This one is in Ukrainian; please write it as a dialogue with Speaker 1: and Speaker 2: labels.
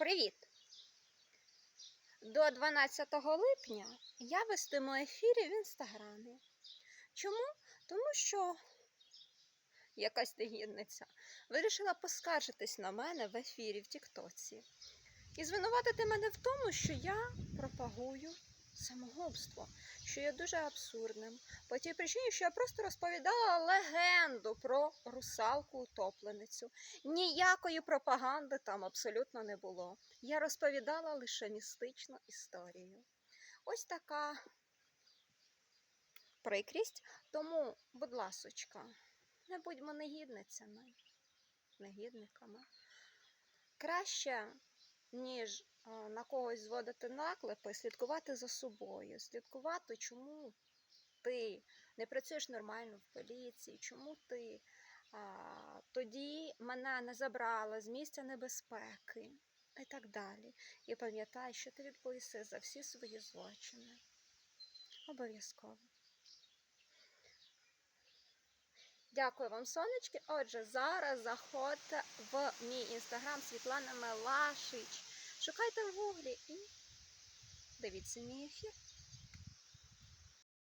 Speaker 1: Привіт! До 12 липня я вестиму ефірі в інстаграмі. Чому? Тому що якась негідниця вирішила поскаржитись на мене в ефірі в Тіктоці і звинуватити мене в тому, що я пропагую самогубство, що є дуже абсурдним. По тій причині, що я просто розповідала легенду про русалку-утопленицю. Ніякої пропаганди там абсолютно не було. Я розповідала лише містичну історію. Ось така прикрість. Тому, будь ласочка, не будьмо негідницями, негідниками. Краще, ніж на когось зводити наклепи, слідкувати за собою, слідкувати, чому ти не працюєш нормально в поліції, чому ти а, тоді мене не забрала з місця небезпеки і так далі. І пам'ятай, що ти відповіси за всі свої злочини. Обов'язково. Дякую вам, сонечки. Отже, зараз заходьте в мій інстаграм Світлана Мелашич. Шукайте в гуглі і дивіться мій ефір.